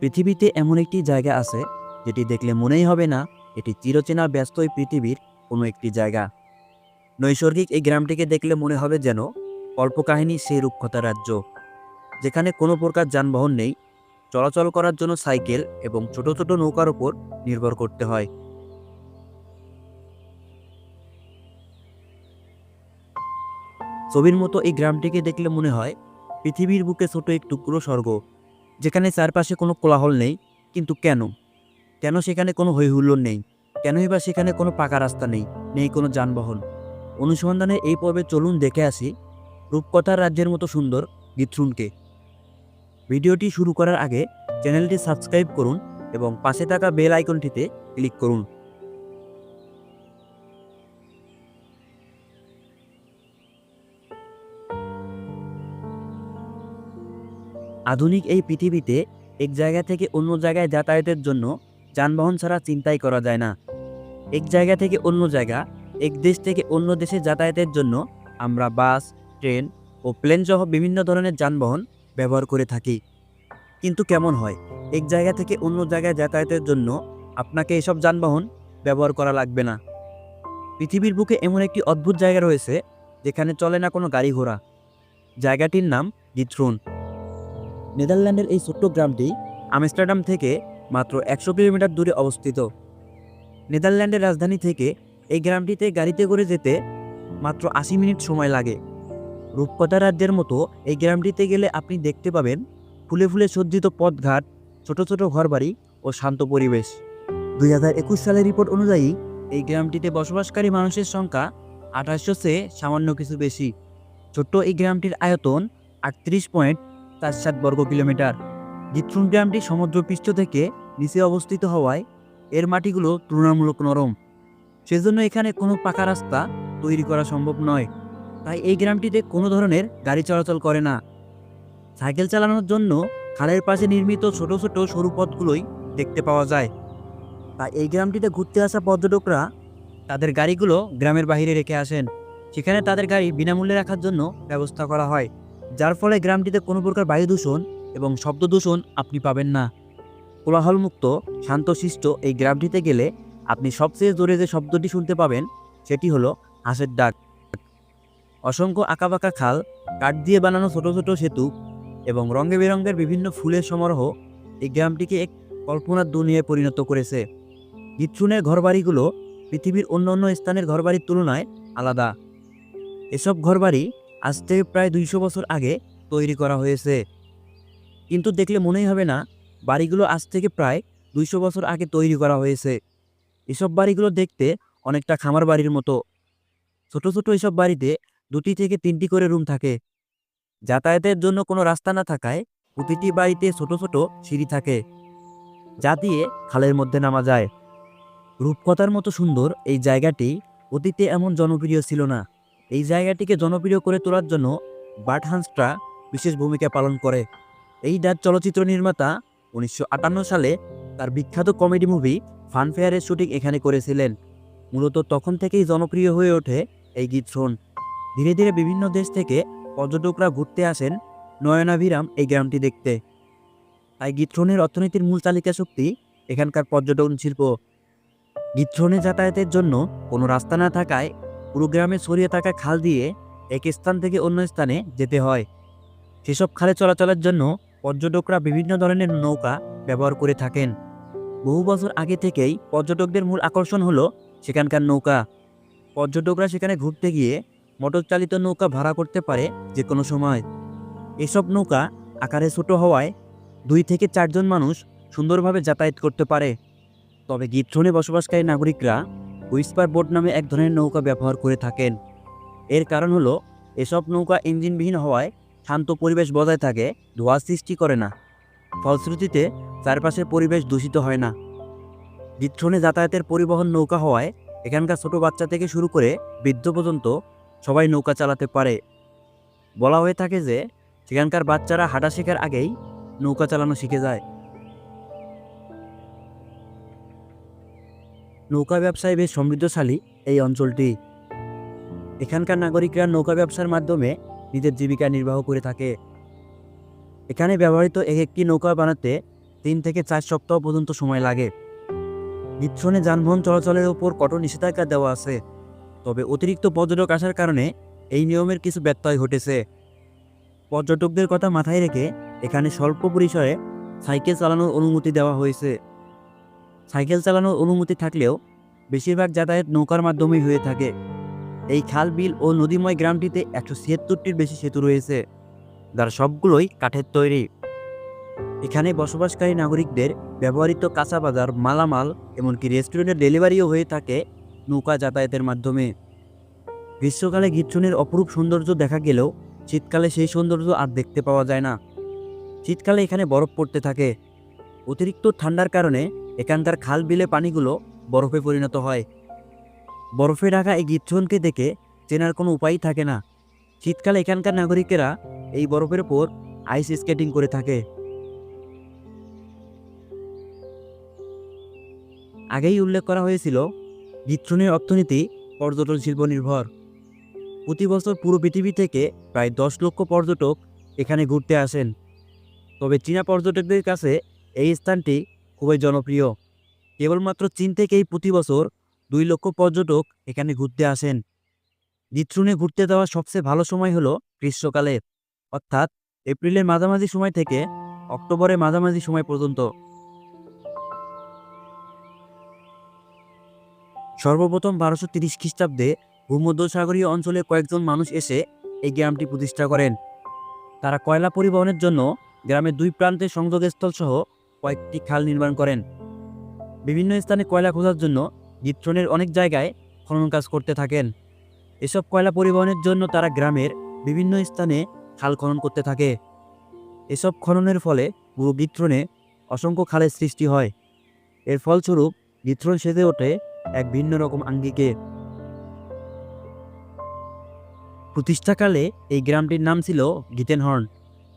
পৃথিবীতে এমন একটি জায়গা আছে, যেটি দেখলে মনেই হবে না এটি চিরচেনা ব্যস্তই পৃথিবীর কোনো একটি জায়গা। নৈসর্গিক এই গ্রামটিকে দেখলে মনে হবে যেন কল্পকাহিনী সেই রুক্ষতা রাজ্য, যেখানে কোনো প্রকার যানবাহন নেই, চলাচল করার জন্য সাইকেল এবং ছোট ছোট নৌকার উপর নির্ভর করতে হয়। ছবির মতো এই গ্রামটিকে দেখলে মনে হয় পৃথিবীর বুকে ছোট এক টুকরো স্বর্গ। যেখানে চারপাশে কোনো কোলাহল নেই, কিন্তু কেন? কেন সেখানে কোনো হৈহুল্লোড় নেই? কেনই বা সেখানে কোনো পাকা রাস্তা নেই নেই কোনো যানবাহন? অনুসন্ধানে এই পর্বে চলুন দেখে আসি রূপকথার রাজ্যের মতো সুন্দর গিথ্রুনকে ভিডিওটি শুরু করার আগে চ্যানেলটি সাবস্ক্রাইব করুন এবং পাশে থাকা বেল আইকনটিতে ক্লিক করুন। আধুনিক এই পৃথিবীতে এক জায়গা থেকে অন্য জায়গায় যাতায়াতের জন্য যানবাহন ছাড়া চিন্তাই করা যায় না। এক জায়গা থেকে অন্য জায়গা, এক দেশ থেকে অন্য দেশে যাতায়াতের জন্য আমরা বাস, ট্রেন ও প্লেন সহ বিভিন্ন ধরনের যানবাহন ব্যবহার করে থাকি। কিন্তু কেমন হয়? এক জায়গা থেকে অন্য জায়গায় যাতায়াতের জন্য আপনাকে এসব যানবাহন ব্যবহার করা লাগবে না। পৃথিবীর বুকে এমন একটি অদ্ভুত জায়গা রয়েছে, যেখানে চলে না কোনো গাড়ি ঘোড়া জায়গাটির নাম গিথ্রুন নেদারল্যান্ডের এই ছোট্ট গ্রামটি আমস্টারডাম থেকে মাত্র একশো কিলোমিটার দূরে অবস্থিত। নেদারল্যান্ডের রাজধানী থেকে এই গ্রামটিতে গাড়িতে করে যেতে মাত্র আশি মিনিট সময় লাগে। রূপকথা রাজ্যের মতো এই গ্রামটিতে গেলে আপনি দেখতে পাবেন ফুলে ফুলে সজ্জিত পথঘাট, ছোট ছোট ঘরবাড়ি ও শান্ত পরিবেশ। দুই হাজার একুশ সালের রিপোর্ট অনুযায়ী এই গ্রামটিতে বসবাসকারী মানুষের সংখ্যা আঠাশশো চেয়ে সামান্য কিছু বেশি। ছোট্ট এই গ্রামটির আয়তন আটত্রিশ পয়েন্ট চার সাত বর্গ কিলোমিটার। গিত্রুন গ্রামটি সমুদ্রপৃষ্ঠ থেকে নিচে অবস্থিত হওয়ায় এর মাটিগুলো তুলনামূলক নরম। সেজন্য এখানে কোনো পাকা রাস্তা তৈরি করা সম্ভব নয়। তাই এই গ্রামটিতে কোনো ধরনের গাড়ি চলাচল করে না। সাইকেল চালানোর জন্য খালের পাশে নির্মিত ছোট ছোট সরু পথগুলোই দেখতে পাওয়া যায়। তাই এই গ্রামটিতে ঘুরতে আসা পর্যটকরা তাদের গাড়িগুলো গ্রামের বাইরে রেখে আসেন। সেখানে তাদের গাড়ি বিনামূল্যে রাখার জন্য ব্যবস্থা করা হয়। যার ফলে গ্রামটিতে কোনো প্রকার বায়ু দূষণ এবং শব্দ দূষণ আপনি পাবেন না। কোলাহলমুক্ত, শান্তশিষ্ট এই গ্রামটিতে গেলে আপনি সবচেয়ে জোরে যে শব্দটি শুনতে পাবেন, সেটি হলো হাঁসের ডাক। অসংখ্য আঁকাবাঁকা খাল, কাঠ দিয়ে বানানো ছোট ছোট সেতু এবং রঙে বেরঙের বিভিন্ন ফুলের সমারোহ এই গ্রামটিকে এক কল্পনার দুনিয়ায় পরিণত করেছে। গিচ্ছুনের ঘরবাড়িগুলো পৃথিবীর অন্য অন্য স্থানের ঘরবাড়ির তুলনায় আলাদা। এসব ঘরবাড়ি আজ থেকে প্রায় দুইশো বছর আগে তৈরি করা হয়েছে। কিন্তু দেখলে মনেই হবে না, বাড়িগুলো আজ থেকে প্রায় দুইশো বছর আগে তৈরি করা হয়েছে। এসব বাড়িগুলো দেখতে অনেকটা খামার বাড়ির মতো। ছোট ছোট এসব বাড়িতে দুটি থেকে তিনটি করে রুম থাকে। যাতায়াতের জন্য কোনো রাস্তা না থাকায় প্রতিটি বাড়িতে ছোট ছোট সিঁড়ি থাকে, যা দিয়ে খালের মধ্যে নামা যায়। রূপকথার মতো সুন্দর এই জায়গাটি অতীতে এমন জনপ্রিয় ছিল না। এই জায়গাটিকে জনপ্রিয় করে তোলার জন্য বার্ট হান্সট্রা বিশেষ ভূমিকা পালন করে। এই ডাচ চলচ্চিত্র নির্মাতা উনিশশো আটান্ন সালে তার বিখ্যাত কমেডি মুভি ফানফেয়ারের শুটিং এখানে করেছিলেন। মূলত তখন থেকেই জনপ্রিয় হয়ে ওঠে এই গীত শোন। ধীরে ধীরে বিভিন্ন দেশ থেকে পর্যটকরা ঘুরতে আসেন নয়নাভিরাম এই গ্রামটি দেখতে। তাই গীতরণের অর্থনীতির মূল চালিকা শক্তি এখানকার পর্যটন শিল্প। গীতরণে যাতায়াতের জন্য কোনো রাস্তা না থাকায় পুরো গ্রামে ছড়িয়ে থাকা খাল দিয়ে এক স্থান থেকে অন্য স্থানে যেতে হয়। সেসব খালে চলাচলের জন্য পর্যটকরা বিভিন্ন ধরনের নৌকা ব্যবহার করে থাকেন। বহু বছর আগে থেকেই পর্যটকদের মূল আকর্ষণ হলো সেখানকার নৌকা। পর্যটকরা সেখানে ঘুরতে গিয়ে মোটর চালিত নৌকা ভাড়া করতে পারে যে কোনো সময়। এসব নৌকা আকারে ছোট হওয়ায় দুই থেকে চারজন মানুষ সুন্দরভাবে যাতায়াত করতে পারে। তবে গিট্রনে বসবাসকারী নাগরিকরা হুইস্পার বোট নামে এক ধরনের নৌকা ব্যবহার করে থাকেন। এর কারণ হলো, এসব নৌকা ইঞ্জিনবিহীন হওয়ায় শান্ত পরিবেশ বজায় থাকে, ধোঁয়া সৃষ্টি করে না। ফলশ্রুতিতে, চারপাশের পরিবেশ দূষিত হয় না। গিট্রনে যাতায়াতের পরিবহন নৌকা হওয়ায় এখানকার ছোট বাচ্চা থেকে শুরু করে বৃদ্ধ পর্যন্ত সবাই নৌকা চালাতে পারে। বলা হয়ে থাকে যে, সেখানকার বাচ্চারা হাঁটা শেখার আগেই নৌকা চালানো শিখে যায়। নৌকা ব্যবসায় বেশ সমৃদ্ধশালী এই অঞ্চলটি। এখানকার নাগরিকরা নৌকা ব্যবসার মাধ্যমে নিজের জীবিকা নির্বাহ করে থাকে। এখানে ব্যবহৃত এক একটি নৌকা বানাতে তিন থেকে চার সপ্তাহ পর্যন্ত সময় লাগে। গিত্রনে যানবাহন চলাচলের ওপর কঠোর নিষেধাজ্ঞা দেওয়া আছে। তবে অতিরিক্ত পর্যটক আসার কারণে এই নিয়মের কিছু ব্যত্যয় ঘটেছে। পর্যটকদের কথা মাথায় রেখে এখানে স্বল্প পরিসরে সাইকেল চালানোর অনুমতি দেওয়া হয়েছে। সাইকেল চালানোর অনুমতি থাকলেও বেশিরভাগ যাতায়াত নৌকার মাধ্যমেই হয়ে থাকে। এই খাল, বিল ও নদীময় গ্রামটিতে একশো ছিয়াত্তরটির বেশি সেতু রয়েছে, যার সবগুলোই কাঠের তৈরি। এখানে বসবাসকারী নাগরিকদের ব্যবহৃত কাঁচা বাজার মালামাল এমনকি রেস্টুরেন্টের ডেলিভারিও হয়ে থাকে নৌকা যাতায়াতের মাধ্যমে। গ্রীষ্মকালে গিচ্ছনের অপরূপ সৌন্দর্য দেখা গেলেও শীতকালে সেই সৌন্দর্য আর দেখতে পাওয়া যায় না। শীতকালে এখানে বরফ পড়তে থাকে। অতিরিক্ত ঠান্ডার কারণে এখানকার খাল বিলে পানিগুলো বরফে পরিণত হয়। বরফে ঢাকা এই গিচ্ছনকে দেখে চেনার কোনো উপায়ই থাকে না। শীতকালে এখানকার নাগরিকেরা এই বরফের ওপর আইস স্কেটিং করে থাকে। আগেই উল্লেখ করা হয়েছিল গিত্রনের অর্থনীতি পর্যটন শিল্প নির্ভর। প্রতি বছর পুরো পৃথিবী থেকে প্রায় দশ লক্ষ পর্যটক এখানে ঘুরতে আসেন। তবে চীনা পর্যটকদের কাছে এই স্থানটি খুবই জনপ্রিয়। কেবলমাত্র চীন থেকেই প্রতি বছর দুই লক্ষ পর্যটক এখানে ঘুরতে আসেন। গিত্রুনে ঘুরতে যাওয়ার সবচেয়ে ভালো সময় হলো গ্রীষ্মকালে, অর্থাৎ এপ্রিলের মাঝামাঝি সময় থেকে অক্টোবরের মাঝামাঝি সময় পর্যন্ত। সর্বপ্রথম বারোশো তিরিশ খ্রিস্টাব্দে ভূমধ্যসাগরীয় অঞ্চলে কয়েকজন মানুষ এসে এই গ্রামটি প্রতিষ্ঠা করেন। তারা কয়লা পরিবহনের জন্য গ্রামের দুই প্রান্তে সংযোগস্থল সহ কয়েকটি খাল নির্মাণ করেন। বিভিন্ন স্থানে কয়লা খোঁজার জন্য গিত্রনের অনেক জায়গায় খনন কাজ করতে থাকেন। এসব কয়লা পরিবহনের জন্য তারা গ্রামের বিভিন্ন স্থানে খাল খনন করতে থাকে। এসব খননের ফলে পুরো গিত্রনে অসংখ্য খালের সৃষ্টি হয়। এর ফলস্বরূপ গিত্রন সেজে ওঠে এক ভিন্ন রকম আঙ্গিকে। প্রতিষ্ঠাকালে এই গ্রামটির নাম ছিল গিতেনহর্ন,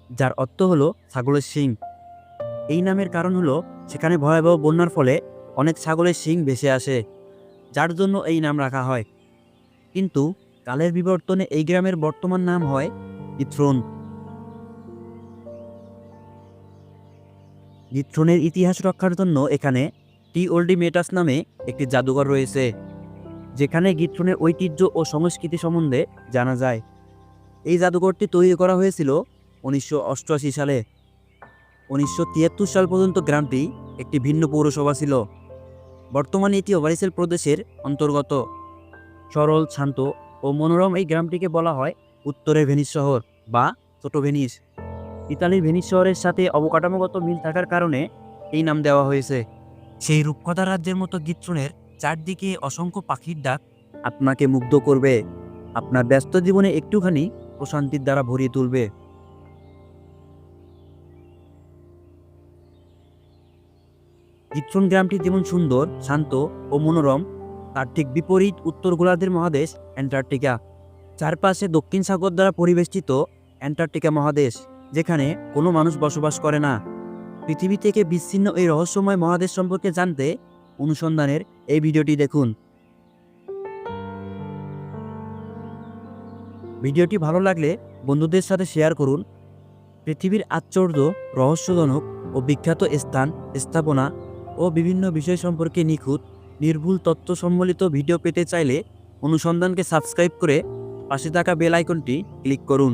যার অর্থ হলো ছাগলের শিং। এই নামের কারণ হলো, সেখানে ভয়াবহ বন্যার ফলে অনেক ছাগলের শিং ভেসে আসে, যার জন্য এই নাম রাখা হয়। কিন্তু কালের বিবর্তনে এই গ্রামের বর্তমান নাম হয় গিথ্রোন গিথ্রোনের ইতিহাস রক্ষার জন্য এখানে টি ওল্ডি মেটাস নামে একটি জাদুঘর রয়েছে, যেখানে গিথ্রোনের ঐতিহ্য ও সংস্কৃতি সম্বন্ধে জানা যায়। এই জাদুঘরটি তৈরি করা হয়েছিল উনিশশো অষ্টআশি সালে। উনিশশো তিয়াত্তর সাল পর্যন্ত গ্রামটি একটি ভিন্ন পৌরসভা ছিল। বর্তমানে এটি ওভারিসেল প্রদেশের অন্তর্গত। সরল, শান্ত ও মনোরম এই গ্রামটিকে বলা হয় উত্তরের ভেনিস শহর বা ছোট ভেনিস। ইতালির ভেনিস শহরের সাথে অবকাঠামোগত মিল থাকার কারণে এই নাম দেওয়া হয়েছে। সেই রূপকথা রাজ্যের মতো গিত্রনের চারদিকে অসংখ্য পাখির ডাক আপনাকে মুগ্ধ করবে। আপনার ব্যস্ত জীবনে একটুখানি প্রশান্তির দ্বারা ভরিয়ে তুলবে। গিত্রন গ্রামটি যেমন সুন্দর, শান্ত ও মনোরম, তার ঠিক বিপরীত উত্তর গোলার্ধের মহাদেশ অ্যান্টার্কটিকা। চারপাশে দক্ষিণ সাগর দ্বারা পরিবেষ্টিত অ্যান্টার্কটিকা মহাদেশ, যেখানে কোনো মানুষ বসবাস করে না। পৃথিবী থেকে বিচ্ছিন্ন এই রহস্যময় মহাদেশ সম্পর্কে জানতে অনুসন্ধানের এই ভিডিওটি দেখুন। ভিডিওটি ভালো লাগলে বন্ধুদের সাথে শেয়ার করুন। পৃথিবীর আশ্চর্য, রহস্যজনক ও বিখ্যাত স্থান, স্থাপনা ও বিভিন্ন বিষয় সম্পর্কে নিখুঁত, নির্ভুল তথ্য সম্বলিত ভিডিও পেতে চাইলে অনুসন্ধানকে সাবস্ক্রাইব করে পাশে থাকা বেল আইকনটি ক্লিক করুন।